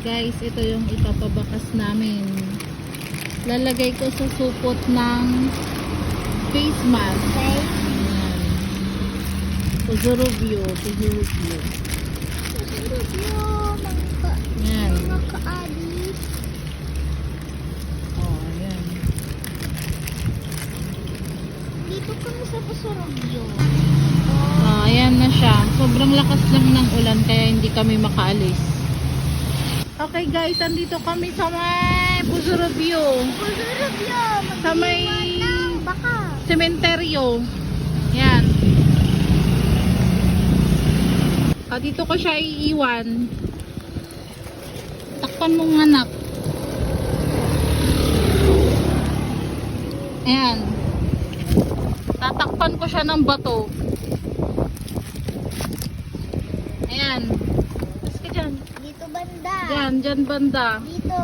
guys, ito yung ipapabakas namin. Lalagay ko sa supot ng face mask. Puzurubyo, puzurubyo. Ka- Yan. Oh, ayan. Dito kami sa Pasurubyo. Oh, ayan na siya. Sobrang lakas lang ng ulan kaya hindi kami makaalis. Okay guys, andito kami sa may Puzurubyo. Pasurubyo. Sa may- Mag-iwan ng baka. Sementeryo. Yan. Ah, dito ko siya iiwan. Takpan mong anak. Ayan. Tatakpan ko siya ng bato. Ayan. Banda. Dyan, dyan banda. Dito.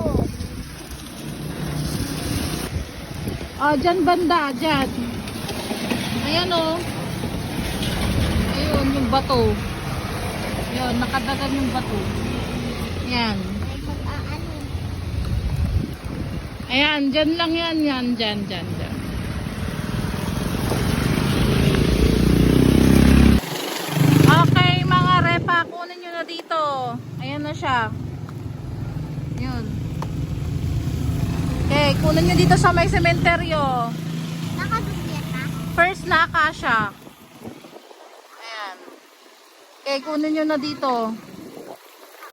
Ah, dyan banda, dyan. Ayan o. Ayun, yung bato. Ayun, nakadagan yung bato. Ayan. Ayan, dyan lang yan, yan, dyan, dyan, dyan. Okay, mga repa, kunin nyo na dito. Ayan na siya. Yun. Okay, kunin nyo dito sa may sementeryo. Nakadugyan na. First na akasya. Ayan. Okay, kunin nyo na dito.